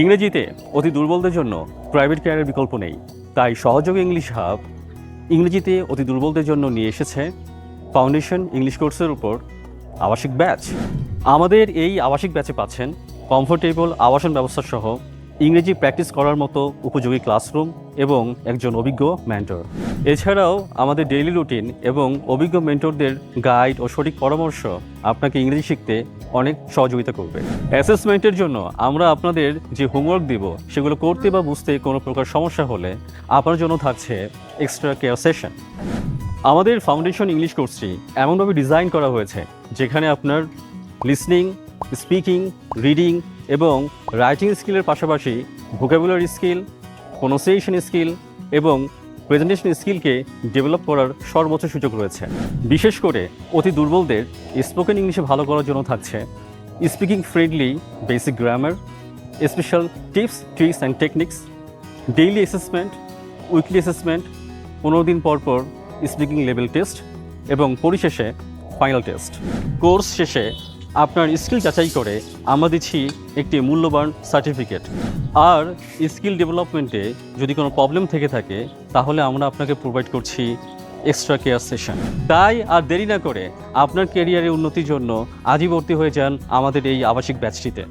ইংরেজিতে অতি দুর্বলদের জন্য প্রাইভেট কেয়ারের বিকল্প নেই। তাই সহযোগী ইংলিশ হাব ইংরেজিতে অতি দুর্বলদের জন্য নিয়ে এসেছে ফাউন্ডেশন ইংলিশ কোর্সের উপর আবাসিক ব্যাচ আমাদের এই আবাসিক ব্যাচে পাচ্ছেন কমফোর্টেবল আবাসন ব্যবস্থা সহ ইংরেজি প্র্যাকটিস করার মতো উপযোগী ক্লাসরুম এবং একজন অভিজ্ঞ মেন্টর। এছাড়াও আমাদের ডেইলি রুটিন এবং অভিজ্ঞ মেন্টরদের গাইড ও সঠিক পরামর্শ আপনাকে ইংরেজি শিখতে অনেক সহযোগিতা করবে। অ্যাসেসমেন্টের জন্য আমরা আপনাদের যে হোমওয়ার্ক দিব, সেগুলো করতে বা বুঝতে কোনো প্রকার সমস্যা হলে আপনার জন্য থাকছে এক্সট্রা কেয়ার সেশন। আমাদের ফাউন্ডেশন ইংলিশ কোর্সটি এমনভাবে ডিজাইন করা হয়েছে, যেখানে আপনার লিসনিং, স্পিকিং, রিডিং এবং রাইটিং স্কিলের পাশাপাশি ভোকাবুলারি স্কিল প্রোনাউন্সিয়েশন স্কিল এবং প্রেজেন্টেশন স্কিলকে ডেভেলপ করার সর্বোচ্চ সুযোগ রয়েছে। বিশেষ করে অতি দুর্বলদের স্পোকেন ইংলিশে ভালো করার জন্য থাকছে speaking friendly basic grammar special tips tricks and techniques daily assessment weekly assessment পনেরো দিন পর পর স্পিকিং লেভেল টেস্ট এবং পরিশেষে ফাইনাল টেস্ট কোর্স শেষে আপনার স্কিল যাচাই করে আমরা দিচ্ছি একটি মূল্যবান সার্টিফিকেট। আর স্কিল ডেভেলপমেন্টে যদি কোনো প্রবলেম থেকে থাকে, তাহলে আমরা আপনাকে প্রোভাইড করছি এক্সট্রা কেয়ার সেশন তাই আর দেরি না করে আপনার কেরিয়ারের উন্নতির জন্য আজই ভর্তি হয়ে যান আমাদের এই আবাসিক ব্যাচটিতে